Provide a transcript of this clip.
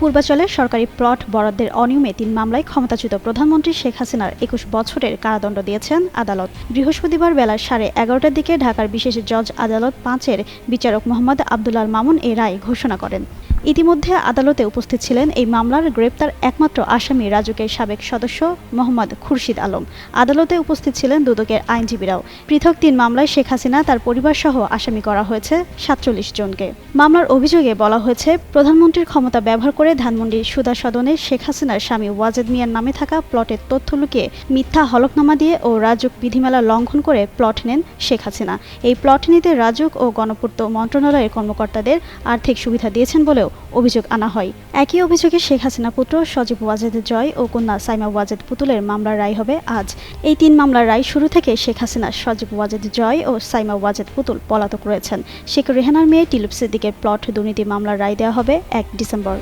পূর্বাচলে সরকারি প্লট বরাদ্দের অনিয়মে তিন মামলায় ক্ষমতাচ্যুত প্রধানমন্ত্রী শেখ হাসিনার একুশ বছরের কারাদণ্ড দিয়েছেন আদালত। বৃহস্পতিবার বেলা সাড়ে এগারোটার দিকে ঢাকার বিশেষ জজ আদালত পাঁচের বিচারক মোহাম্মদ আবদুল্লাহ মামুন এ রায় ঘোষণা করেন। ইতিমধ্যে আদালতে উপস্থিত ছিলেন এই মামলার গ্রেপ্তার একমাত্র আসামি রাজুকের সাবেক সদস্য মোহাম্মদ খুরশিদ আলম। আদালতে উপস্থিত ছিলেন দুদকের আইনজীবীরাও। পৃথক তিন মামলায় শেখ হাসিনা, তার পরিবারসহ আসামি করা হয়েছে সাতচল্লিশ জনকে। মামলার অভিযোগে বলা হয়েছে, প্রধানমন্ত্রীর ক্ষমতা ব্যবহার করে ধানমন্ডির সুদা সদনে শেখ হাসিনার স্বামী ওয়াজেদ মিয়ার নামে থাকা প্লটের তথ্য লুকিয়ে মিথ্যা হলফনামা দিয়ে ও রাজুক বিধিমালা লঙ্ঘন করে প্লট নেন শেখ হাসিনা। এই প্লট নিতে রাজুক ও গণপূর্ত মন্ত্রণালয়ের কর্মকর্তাদের আর্থিক সুবিধা দিয়েছেন বলেও অভিযোগ আনা হয়। একই অভিযোগে শেখ হাসিনা পুত্র সজীব ওয়াজেদ জয় ও কন্যা সাইমা ওয়াজেদ পুতুলের মামলার রায় হবে আজ। এই তিন মামলার রায় শুরু থেকে শেখ হাসিনা, সজীব ওয়াজেদ জয় ও সাইমা ওয়াজেদ পুতুল পলাতক রয়েছেন। শেখ রেহানার মেয়ে টিলুপ সিদ্দিকের প্লট দুর্নীতি মামলার রায় দেওয়া হবে এক ডিসেম্বর।